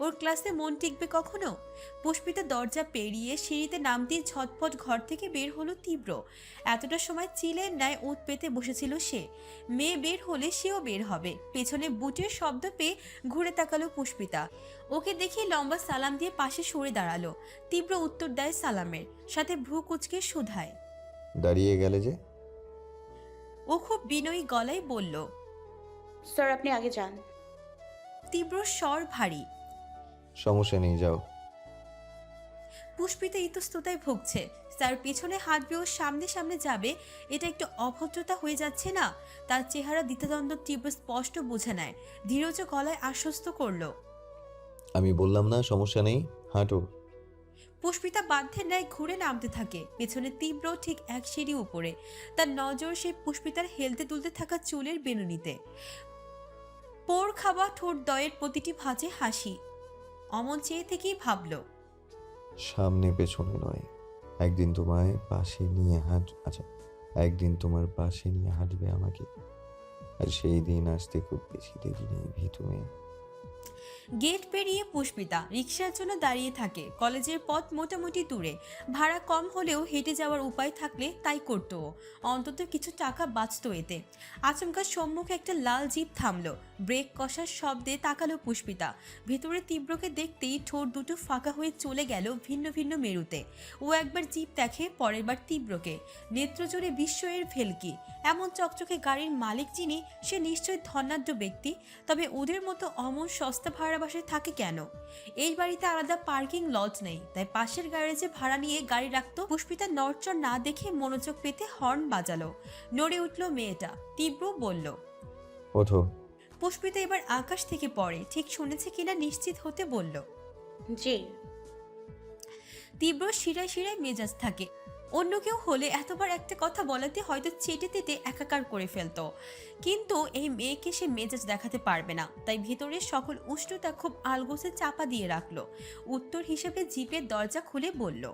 ওর ক্লাসে মন টিকবে কখনো? পুষ্পিতা দরজা পেরিয়ে সিঁড়িতে নামতেই ঝটপট ঘর থেকে বের হলো তীব্র। এতটা সময় চিলের ন্যায় উত পেতে বসেছিল সে। মেয়ে বের হলে সেও বের হবে। পেছনে বুটের শব্দ পেয়ে ঘুরে তাকালো পুষ্পিতা। ওকে দেখে লম্বা সালাম দিয়ে পাশে সরে দাঁড়াল। তীব্র উত্তর দেয় সালামের সাথে ভ্রু কুচকে শুধায় দাঁড়িয়ে গেলে যে? ও খুব বিনয়ী গলায় বলল স্যার আপনি আগে যান। তীব্র স্বর ভারী। সমস্যা নেই যাও। পুষ্পিতা ইতস্ততায় ভুগছে। তার পিছনে হাঁটবে ও সামনে সামনে যাবে এটা একটু অভদ্রতা হয়ে যাচ্ছে না? তার চেহারা দ্বিতীয়দ্বন্দ্ব তীব্র স্পষ্ট বুঝে নেয়। ধীরজ গলায় আশ্বস্ত করল। আমি বললাম না সমস্যা নেই হাঁটো। পুষ্পিতা বাধ্যের ন্যায় ঘুরে নামতে থাকে। পেছনে তীব্র ঠিক এক সিঁড়ি উপরে। তার নজর সেই পুষ্পিতার হেলতে তুলতে থাকা চুলের বেনুনিতে। পোর খাওয়া ঠোঁট দয়ের প্রতিটি ভাঁজে হাসি। অমন চেয়ে থেকেই ভাবলো সামনে পেছনে নয়। একদিন তোমায় পাশে নিয়ে হাঁট আচ্ছা একদিন তোমার পাশে নিয়ে হাঁটবে আমাকে। আর সেই দিন আসতে খুব বেশি দেরি নেই ভিতু মেয়ে। গেট পেরিয়ে পুষ্পিতা রিক্সার জন্য দাঁড়িয়ে থাকে। কলেজের পথ মোটামুটি দূরে। ভাড়া কম হলেও হেঁটে যাওয়ার উপায় থাকলে তাই করতো অন্তত কিছু টাকা বাঁচত এতে। আচমকা সম্মুখে একটা লাল জিপ থামলো। ব্রেক কষার শব্দে তাকালো পুষ্পিতা। ভেতরে তীব্রকে দেখতেই ঠোঁট দুটো ফাঁকা হয়ে চলে গেল ভিন্ন ভিন্ন মেরুতে। ও একবার জিপ দেখে পরের বার তীব্রকে। নেত্রজোরে বিস্ময়ের ভেলকি। এমন চকচকে গাড়ির মালিক যিনি, সে নিশ্চয়ই ধনাঢ্য ব্যক্তি, তবে ওদের মতো অমন সস্তা ভাড়া বাসায় থাকে কেন? এই বাড়িতে আলাদা পার্কিং লজ নেই, তাই পাশের গ্যারেজে ভাড়া নিয়ে গাড়ি রাখতো পুষ্পিতা নড়চড় না দেখে মনোযোগ পেতে হর্ন বাজালো। নড়ে উঠল মেয়েটা। তীব্র বলল, ওঠো। পুষ্পিতা এবার আকাশ থেকে পড়ে। ঠিক শুনেছে কিনা নিশ্চিত হতে বলল। জি। তীব্র শিরায় শিরায় মেজাজ থাকে। অন্য কেউ হলে এতবার একটা কথা বলাতে হয়তো চেটে তেতে একাকার করে ফেলতো। কিন্তু এই মেয়েকে সে মেজাজ দেখাতে পারবে না। তাই ভেতরের সকল উষ্ণতা খুব আলগোসে চাপা দিয়ে রাখল। উত্তর হিসেবে জিপের দরজা খুলে বলল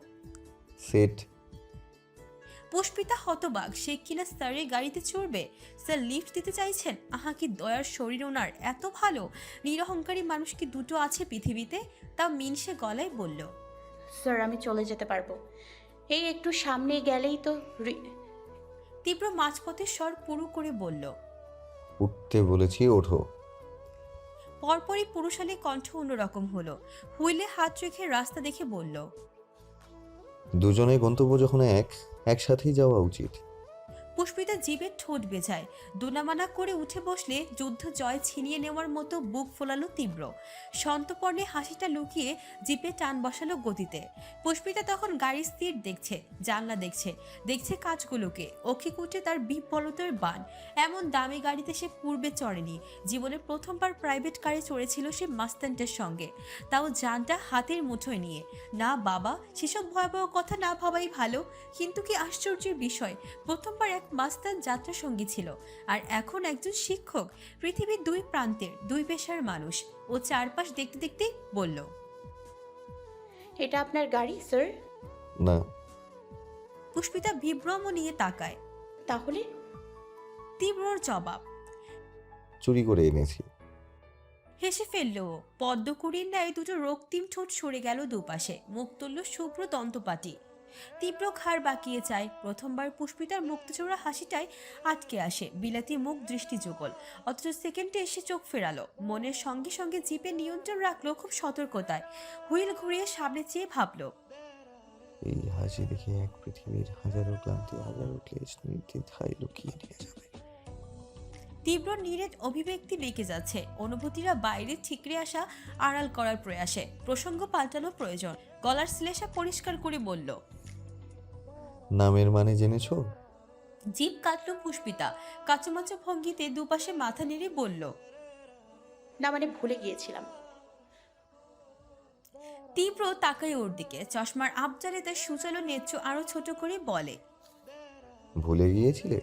সেট। পুষ্পিতা হতবাক সে কিনা স্যারের গাড়িতে চড়বে? স্যার লিফট দিতে চাইছেন? আহা কি দয়ার শরীর ওনার এত ভালো। নিরহংকারী মানুষ কি দুটো আছে পৃথিবীতে? তা মিনসে গলায় বলল। স্যার আমি চলে যেতে পারব। এই একটু সামনে গেলেই তো রি- তীব্র মাঝপথের স্বর পুরু করে বলল। উঠতে বলেছি ওঠো। পরপরই পুরুষালী কণ্ঠ অন্যরকম হলো। হুইলে হাত রেখে রাস্তা দেখে বলল দুজনের গন্তব্য যখন এক একসাথেই যাওয়া উচিত। পুষ্পিতা জীবের ঠোঁট বেজায়। দুনামানা করে উঠে বসলে যুদ্ধ জয় ছিনিয়ে নেওয়ার মতো বুক ফোলালো তীব্র। সন্তপর্ণে হাসিটা লুকিয়ে জিপে টান বসালো গতিতে পুষ্পিতা তখন গাড়ি স্থির দেখছে, জানলা দেখছে দেখছে কাজগুলোকে। অক্ষিকুটে তার বিপলতের বান। এমন দামি গাড়িতে সে পূর্বে চড়েনি। জীবনে প্রথমবার প্রাইভেট কারে চড়েছিল সে মাস্তানটার সঙ্গে। তাও যানটা হাতের মুঠোয় নিয়ে। না বাবা, সেসব ভয়াবহ কথা না ভাবাই ভালো। কিন্তু কি আশ্চর্যের বিষয়? প্রথমবার এক মাস্তান যাত্রা সঙ্গী ছিল আর এখন একজন শিক্ষক পৃথিবীর দুই প্রান্তের দুই পেশার মানুষ। ও চারপাশ দেখতে দেখতে বলল এটা আপনার গাড়ি স্যার? না। পুষ্পিতা বিভ্রম নিয়ে তাকায়। তাহলে? তীব্রর জবাব চুরি করে এনেছি। হেসে ফেলল। পদ্মকুড়ির ন্যায় দুটো রক্তিম ঠোঁট সরে গেল দুপাশে। মুখ তুলল শুভ্র দন্তপাটি। তীব্র ঘাড় বাঁকিয়ে চায়। প্রথমবার পুষ্পিতার মুক্তচোরা হাসিটাই আটকে আসে। বিলাতি মুখ দৃষ্টি যুগল। অথচ সেকেন্ডে এসে চোখ ফেরালো। মনের সঙ্গে সঙ্গে জিপে নিয়ন্ত্রণ রাখল খুব সতর্কতায়। হুইল ঘুরিয়ে সামনে চেয়ে ভাবলো এই হাসি দেখে এক পৃথিবীর হাজারো ক্লান্তি হাজারো ক্লেশ নির্দ্বিধায় লুকিয়ে নিয়ে যাবে। তীব্র নিরেট অভিব্যক্তি বেঁকে যাচ্ছে। অনুভূতিরা বাইরে ঠিকরে আসা আড়াল করার প্রয়াসে। প্রসঙ্গ পাল্টানো প্রয়োজন। গলার শ্লেষা পরিষ্কার করে বলল নামের মানে জেনেছো? জিপ কাটল পুষ্পিতা কাচুমাচু ভঙ্গিতে দুপাশে মাথা নেড়ে বলল না মানে ভুলে গিয়েছিলাম। তীব্র তাকায় ওর দিকে চশমার আবজারে তার সুচালো নেত্র আরও ছোট করে বলে ভুলে গিয়েছিলে?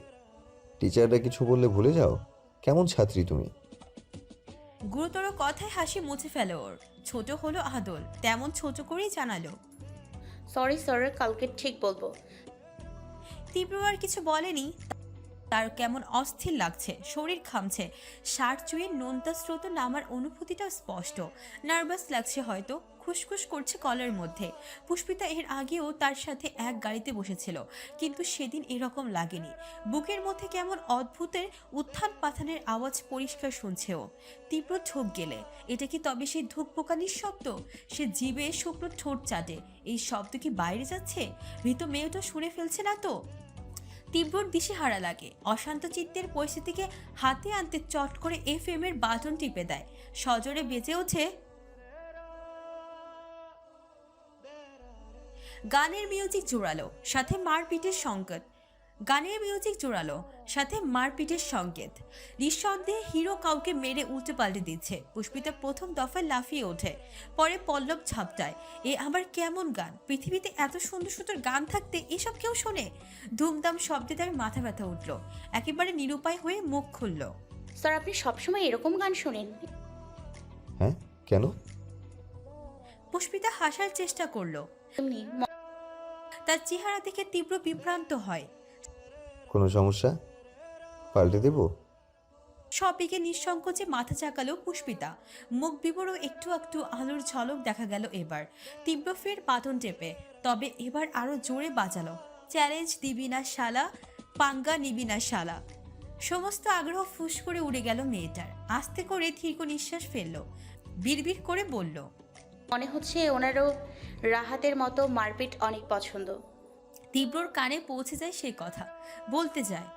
টিচাররা কিছু বললে ভুলে যাও। কেমন ছাত্রী তুমি? গুরুতর কথায় হাসি মুছে ফেলে ওর। ছোট হলো আদল তেমন ছোট করেই জানালো সরি স্যার কালকে ঠিক বলব। তীব্র আর কিছু বলেনি, তার কেমন অস্থির লাগছে, শরীর খামছে, শার্ট চুয়ে নোনতা স্রোত নামার অনুভূতিটা স্পষ্ট। নার্ভাস লাগছে হয়তো, খুসখুস করছে কলার মধ্যে। পুষ্পিতা এর আগেও তার সাথে এক গাড়িতে বসেছিল, কিন্তু সেদিন এরকম লাগেনি। বুকের মধ্যে কেমন অদ্ভুতের উত্থান পাথানের আওয়াজ পরিষ্কার শুনছে ও। তীব্র ঠোক গেলে, এটা কি তবে সেই ধূপ পোকানির শব্দ? সে জীবে শুকনো ঠোঁট চাটে, এই শব্দ কি বাইরে যাচ্ছে? ভীত মেয়েটা শুনে ফেলছে না তো? তীব্রর দিশেহারা লাগে। অশান্ত চিত্তের পরিস্থিতিকে হাতে আনতে চট করে এফ এর বাটন টিপে দেয়। সজোরে বেজে ওঠে, গানের মিউজিক জোরালো, সাথে মারপিটের সংকেত। গানের মিউজিক জোরালো সাথে মারপিটের সংকেত। নিঃসন্দেহে হিরো কাউকে মেরে উল্টে পাল্টে দিচ্ছে। পুষ্পিতা প্রথম দফায় লাফিয়ে ওঠে পরে পল্লব ঝাপটায় এ আমার কেমন গান? পৃথিবীতে এত সুন্দর সুন্দর গান থাকতে এসব কেউ শোনে? ধুমধাম শব্দে তার মাথা ব্যথা উঠল একেবারে নিরুপায় হয়ে মুখ খুলল। স্যার আপনি সবসময় এরকম গান শোনেন? হ্যাঁ কেন? পুষ্পিতা হাসার চেষ্টা করল। এমনি তার চেহারা দেখে তীব্র বিভ্রান্ত হয় কোনো সমস্যা? পাল্টে দেবো? সপিকে নিঃসংকোচে মাথা চাকালো পুষ্পিতা। মুখ বিবরও একটু একটু আলোর ঝলক দেখা গেল এবার। তীব্র ফের বাটন টেপে তবে এবার আরও জোরে বাজালো। চ্যালেঞ্জ দিবি না শালা পাঙ্গা নিবি না শালা সমস্ত আগ্রহ ফুস করে উড়ে গেল মেয়েটার। আস্তে করে দীর্ঘ নিঃশ্বাস ফেলল। বিড়বিড় করে বলল মনে হচ্ছে ওনারও রাহাতের মতো মারপিট অনেক পছন্দ। তীব্রর কানে পৌঁছে যায় সেই কথা। বলতে যায়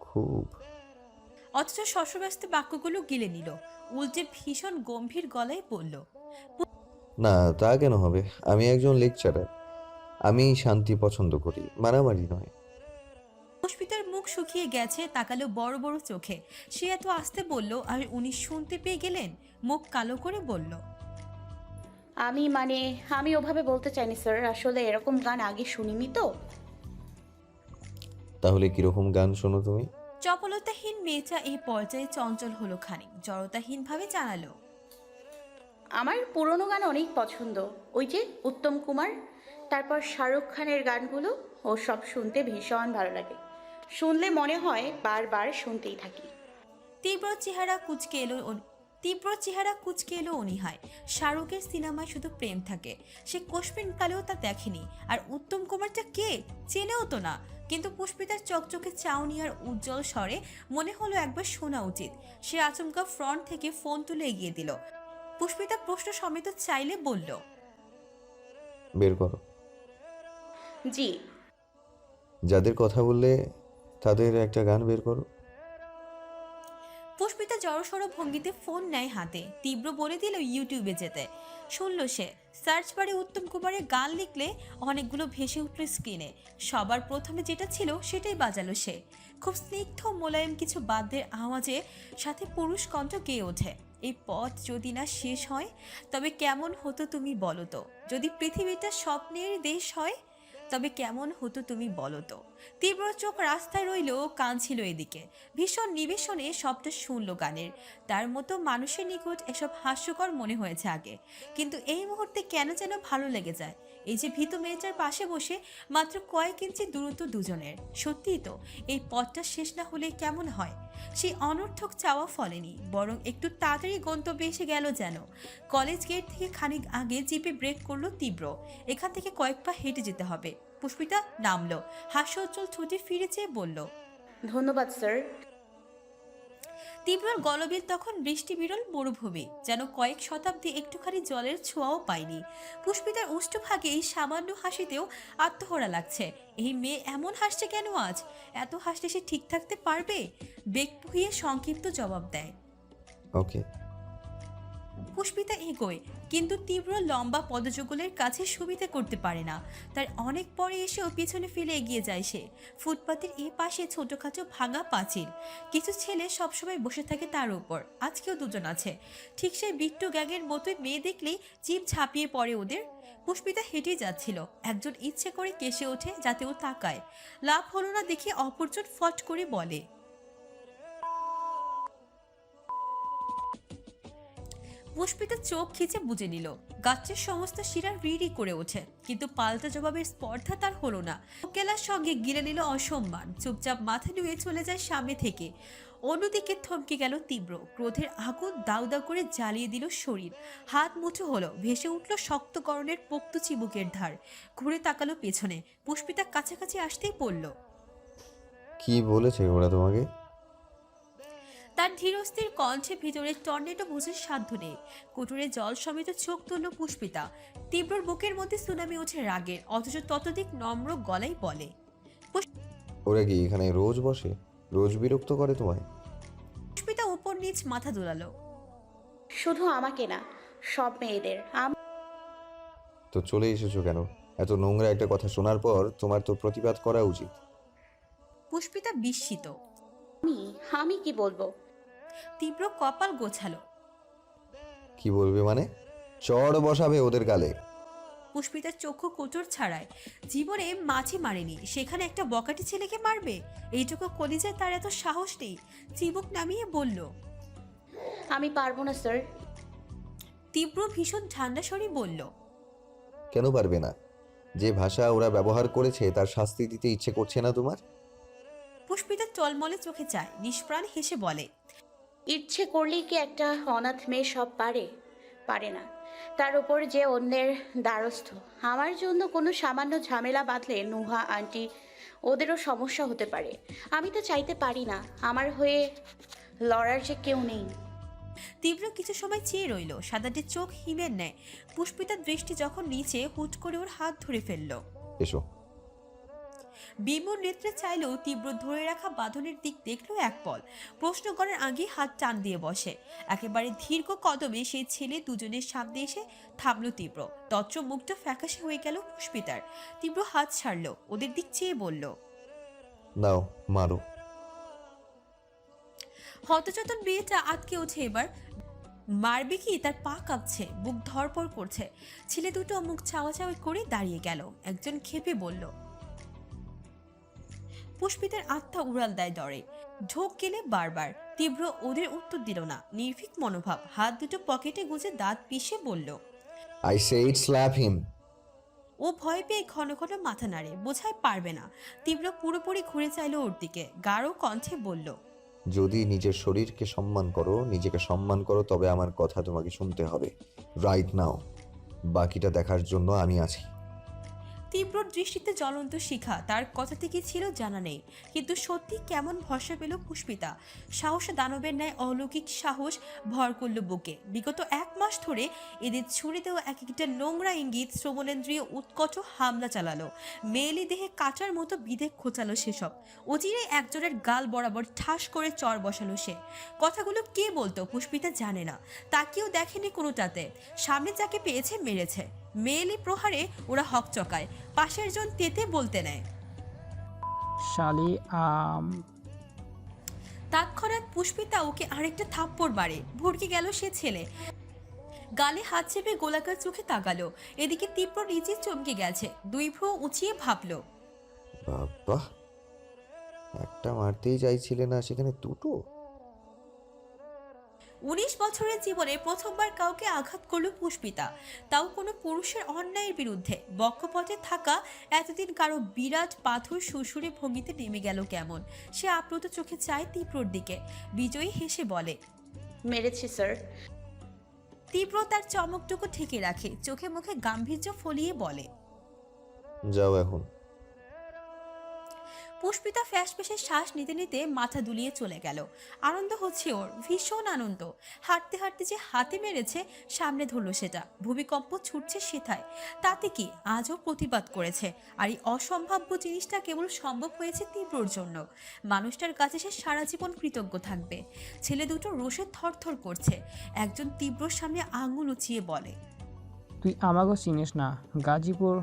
খুব। অথচ শশব্যস্ত বাক্যগুলো গিলে নিল উল্টে ভীষণ গম্ভীর গলায় বলল না তা কেন হবে? আমি একজন লেকচারার আমি শান্তি পছন্দ করি মারামারি নয়। পুষ্পিতার মুখ শুকিয়ে গেছে তাকালো বড় বড় চোখে। সে এত আস্তে বলল আর উনি শুনতে পেয়ে গেলেন মুখ কালো করে বলল আমি মানে আমি ওভাবে বলতে চাইনি স্যার আসলে এরকম গান আগে শুনিনি তো। তাহলে কীরকম গান শোনো তুমি? চপলতাহীন মেয়েটা এই পর্যায়ে চঞ্চল হলো খানিক জড়তাহীনভাবে জানালো। আমার পুরনো গান অনেক পছন্দ। ওই যে উত্তম কুমার তারপর শাহরুখ খানের গানগুলো ও সব শুনতে ভীষণ ভালো লাগে। শুনলে মনে হয় বারবার শুনতেই থাকি। তীব্র চেহারা কুচকে এলো তীব্র চেহারা কুচকে এলো অনিহায়। শাহরুখের সিনেমায় শুধু প্রেম থাকে। সে কোশ্মিন কালেও তা দেখেনি। আর উত্তম কুমারটা কে? চেনেও তো না। কিন্তু পুষ্পিতার চকচকে চাউনি আর উজ্জ্বল স্বরে মনে হলো একবার শোনা উচিত। সে আচমকা ফ্রন্ট থেকে ফোন তুলে এগিয়ে দিল। পুষ্পিতা প্রশ্ন সমেত চাইলে বলল বের করো। জি। যাদের কথা বললে তাদের একটা গান বের করো। পুষ্পিতা জড়সড় ভঙ্গিতে ফোন নেয় হাতে। তীব্র বলে দিল ইউটিউবে যেতে। শুনল সে। সার্চ বারে উত্তম কুমারের গান লিখলে অনেকগুলো ভেসে উঠল স্ক্রিনে। সবার প্রথমে যেটা ছিল সেটাই বাজালো সে। খুব স্নিগ্ধ মোলায়েম কিছু বাদ্যের আওয়াজে সাথে পুরুষ কণ্ঠ গেয়ে ওঠে। এই পথ যদি না শেষ হয়, তবে কেমন হতো তুমি বলো তো? যদি পৃথিবীটা স্বপ্নের দেশ হয় তবে কেমন হতো তুমি বলো তো। তীব্র চোখ রাস্তায় রইল কাঁদছিল ছিল এদিকে। ভীষণ নিবেশনে শব্দ শুনল গানের। তার মতো মানুষের নিকট এসব হাস্যকর মনে হয়েছে আগে। কিন্তু এই মুহূর্তে কেন যেন ভালো লেগে যায়। এই যে ভীত মেয়েটার পাশে বসে মাত্র কয়েক ইঞ্চি দূরত্ব দুজনের। সত্যিই তো, এই পথটা শেষ না হলে কেমন হয়? সেই অনর্থক চাওয়া ফলেনি, বরং একটু তাড়াতাড়ি গন্তব্যে এসে গেল যেন। কলেজ গেট থেকে খানিক আগে জিপে ব্রেক করল তীব্র। এখান থেকে কয়েক পা হেঁটে যেতে হবে। পুষ্পিতা নামলো, হাস্যোজ্জ্বল ছুটে ফিরে চেয়ে বলল, ধন্যবাদ, স্যার। তীব্রর গলবিল তখন বৃষ্টি বিরল মরুভূমি, যেন কয়েক শতাব্দী একটুখানি জলের ছোঁয়াও পায়নি। পুষ্পিতার উষ্ঠভাগে এই সামান্য হাসিতেও আত্মহরা লাগছে। এই মেয়ে এমন হাসছে কেন আজ? এত হাসলে সে ঠিক থাকতে পারবে? বেগ পুহিয়ে সংক্ষিপ্ত জবাব দেয়। ওকে পুষ্পিতা এগোয়, কিন্তু তীব্র লম্বা পদযুগলের কাছে সুবিধা করতে পারে না। তার অনেক পরে এসেও পিছনে ফেলে এগিয়ে যায় সে। ফুটপাতের এ পাশে ছোটখাটো ভাঙা পাঁচিল। কিছু ছেলে সবসময় বসে থাকে তার উপর আজকেও দুজন আছে। ঠিক সেই বিট্টু গ্যাংয়ের মতোই মেয়ে দেখলেই জিভ ঝাঁপিয়ে পড়ে ওদের। পুষ্পিতা হেঁটেই যাচ্ছিল। একজন ইচ্ছে করে কেসে ওঠে যাতে ও তাকায়। লাভ হলো না দেখে অপরজন ফট করে বলে পুষ্পিতা চোখ খিচে বুঝে নিল, গাছের সমস্ত শিরা রিড়ি করে ওঠে, কিন্তু পাল্টা জবাবের স্পর্ধা তার হলো না। কেলার সঙ্গে গিলে নিল অসম্মান, চুপচাপ মাথা নুয়ে চলে যায় সামনে থেকে। অন্যদিকে থমকে গেল তীব্র, ক্রোধের আগুন দাউ দাউ করে জ্বালিয়ে দিল শরীর। হাত মুঠো হলো, ভেসে উঠল শক্তকরণের পোক্ত চিবুকের ধার। ঘুরে তাকালো পেছনে, পুষ্পিতা কাছাকাছি আসতেই পড়ল কি বলেছে ওরা তোমাকে? তার ধীরস্থির কণ্ঠে ভিতরে টর্নেটো বুঝে সাধ্য নেই। কুটুরে জল সমেত চোখ তুলল পুষ্পিতা। তীব্র বুকের মধ্যে সুনামি ওঠে রাগের অথচ ততদিক নম্র গলাই বলে ওরা কি এখানে রোজ বসে? রোজ বিরক্ত করে তোমায়? পুষ্পিতা উপর নিচ মাথা দোলালো। শুধু আমাকে না সব মেয়েদের। আম- তো চলে এসেছ কেন? এত নোংরা একটা কথা শোনার পর তোমার তো প্রতিবাদ করা উচিত। পুষ্পিতা বিস্মিত। আমি আমি কি বলব? তীব্র কপাল গোছালো। কি বলবে মানে? চড় বসাবে ওদের গালে। পুষ্পিতার চক্ষু কোটর ছাড়ায়। জীবনে মাছি মারেনি। সেখানে একটা বকাটি ছেলেকে মারবে? এইটুকু কলিজায় তার এত সাহস নেই। চিবুক নামিয়ে বলল আমি পারব না স্যার। তীব্র ভীষণ ঠান্ডা স্বরে বলল কেন পারবে না? যে ভাষা ওরা ব্যবহার করেছে তার শাস্তি দিতে ইচ্ছে করছে না তোমার? পুষ্পিতা টলমলে চোখে চায়। নিষ্প্রাণ হেসে বলে ইচ্ছে করলেই কি একটা অনাথ মেয়ে সব পারে? পারে না। তার উপর যে অন্যের দ্বারস্থ। আমার জন্য কোনো সামান্য ঝামেলা বাঁধলে নুহা আন্টি ওদেরও সমস্যা হতে পারে। আমি তো চাইতে পারি না। আমার হয়ে লড়ার যে কেউ নেই। তীব্র কিছু সময় চেয়ে রইল। সাদাটির চোখ হিমের নেয় পুষ্পিতার দৃষ্টি যখন নিচে হুট করে ওর হাত ধরে ফেলল। এসো। বিমুর নেত্রে চাইলেও তীব্র ধরে রাখা বাঁধনের দিক দেখল এক পল। প্রশ্ন করার আগে হাত টান দিয়ে বসে। একেবারে দীর্ঘ কদমে সেই ছেলে দুজনের সামনে এসে থামলো তীব্র। তত্র মুখটা ফ্যাকাশে হয়ে গেল পুষ্পিতার। তীব্র হাত ছাড়লো ওদের দিক চেয়ে বলল নাও মারো। হতচেতন মেয়েটা আটকে ওঠে এবার। মারবে কি? তার পা কাঁপছে বুক ধরপড় করছে। ছেলে দুটো মুখ চাওয়া চাওয়া করে দাঁড়িয়ে গেল। একজন খেপে বলল পুষ্পিতের আত্মা উড়াল দেয় দরে ঢোক গেলে বারবার। তীব্র ওদের উত্তর দিল না। নির্ভীক মনোভাব। হাত দুটো পকেটে গুজে দাঁত পিষে বলল আই সে ইট স্ল্যাপ হিম ও ভয় পেয়ে ঘন ঘন মাথা নাড়ে। বোঝায় পারবে না। তীব্র পুরোপুরি ঘুরে চাইল ওর দিকে। গাঢ় কণ্ঠে বলল যদি নিজের শরীরকে সম্মান করো নিজেকে সম্মান করো তবে আমার কথা তোমাকে শুনতে হবে। রাইট নাও বাকিটা দেখার জন্য আমি আছি। তীব্র দৃষ্টিতে জ্বলন্ত শিখা। তার কথা থেকে ছিল জানা নেই। কিন্তু সত্যি কেমন ভরসা পেল পুষ্পিতা। সাহস দানবের ন্যায় অলৌকিক সাহস ভর করল বুকে। বিগত এক মাস ধরে এদের ছুড়ে দেওয়া এক একটা নোংরা ইঙ্গিত শ্রবণেন্দ্রীয় উৎকট হামলা চালালো। মেয়েলি দেহে কাটার মতো বিধে খোঁচালো সেসব। অচিরে একজনের গাল বরাবর ঠাস করে চর বসালো সে। কথাগুলো কে বলতো পুষ্পিতা জানে না। তাকেও দেখেনি কোনোটাতে। সামনে যাকে পেয়েছে, মেরেছে। মেয়েলি প্রহারে ওরা হক চকায় পাশের জন তেতে বলতে নেয়। শালি আম। তৎক্ষণাৎ পুষ্পিতা ওকে আরেকটা থাপ্পড় মারে ভরকে গেল সে ছেলে। গালে হাত চেপে গোলাকার চোখে তাকালো এদিকে তীব্র নিচে চমকে গেছে দুই ভ্রু উঁচিয়ে ভাবলো। বাবা একটা মারতেই চাইছিলে না সেখানে দুটো? উনিশ বছরের জীবনে প্রথমবার কাউকে আঘাত করল পুষ্পিতা। তাও কোনো পুরুষের অন্যায়ের বিরুদ্ধে। বক্ষপথে থাকা এতদিন কারও বিরাট পাথর শ্বশুরে ভঙ্গিতে নেমে গেল কেমন? সে আপ্লুত চোখে চায় তীব্রর দিকে। বিজয়ী হেসে বলে মেরেছি স্যার। তীব্র তার চমকটুকু ঠেকে রাখে। চোখে মুখে গাম্ভীর্য ফলিয়ে বলে যাও এখন। পুষ্পিতা ফ্যাস ফেসে শ্বাস নিতে নিতে মাথা দুলিয়ে চলে গেল। আনন্দ হচ্ছে ওর, ভীষণ আনন্দ। হাঁটতে হাঁটতে যে হাতে মেরেছে, সামনে ধরলো সেটা। ভূমিকম্প ছুটছে সেথায়। তাতে কি আজও প্রতিবাদ করেছে? আর এই অসম্ভাব্য জিনিসটা কেবল সম্ভব হয়েছে তীব্রর জন্য। মানুষটার কাছে সে সারা জীবন কৃতজ্ঞ থাকবে। ছেলে দুটো রোষে থরথর করছে। একজন তীব্রর সামনে আঙুল উঁচিয়ে বলে, তুই আমাকেও চিনিস না, গাজীপুর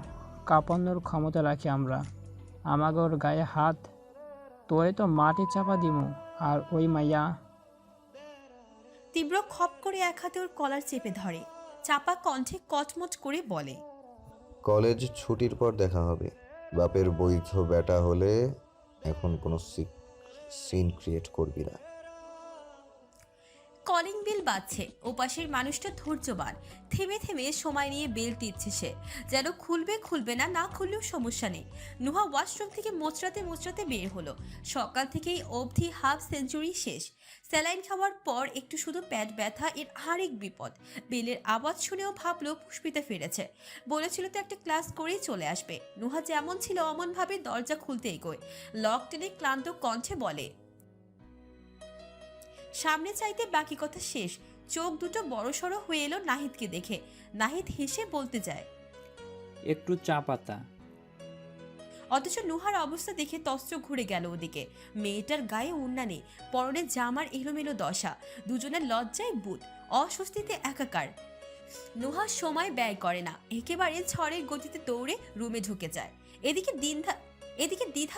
কাঁপানোর ক্ষমতা রাখি আমরা। আমাগোর গায়ে হাত তোরে তো মাটি চাপা দিমু আর ওই মাইয়া। তীব্র খপ করে এক হাতে ওর কলার চেপে ধরে চাপা কণ্ঠে কচমচ করে বলে কলেজ ছুটির পর দেখা হবে। বাপের বৈধ বেটা হলে এখন কোনো সিন ক্রিয়েট করবি না। কলিং বেল বাজছে। ওপাশের মানুষটা ধৈর্যবান। থেমে থেমে সময় নিয়ে বেল টিপছে সে। যেন খুলবে খুলবে না না খুললেও সমস্যা নেই। নুহা ওয়াশরুম থেকে মোচড়াতে মোচড়াতে বের হলো। সকাল থেকেই অবধি হাফ সেঞ্চুরি শেষ। স্যালাইন খাওয়ার পর একটু শুধু প্যাট ব্যথা এর আরেক বিপদ। বেলের আওয়াজ শুনেও ভাবলো পুষ্পিতা ফিরেছে। বলেছিল তো একটা ক্লাস করেই চলে আসবে। নুহা যেমন ছিল অমনভাবে দরজা খুলতে এগোয়। লক টেনে ক্লান্ত কণ্ঠে বলে সামনে চাইতে বাকি কথা শেষ। চোখ দুটো বড়সড় হয়ে এলো নাহিদকে দেখে। নাহিদ হেসে বলতে যায় একটু চা পাতা। অথচ নুহার অবস্থা দেখে তস্ত্র ঘুরে গেল ওদিকে। মেয়েটার গায়ে উন্না নেই পরনে জামার এলোমেলো দশা দুজনের লজ্জায় বুধ অস্বস্তিতে একাকার। নুহা সময় ব্যয় করে না একেবারে ঝড়ের গতিতে দৌড়ে রুমে ঢুকে যায়। এদিকে দিন এদিকে দ্বিধা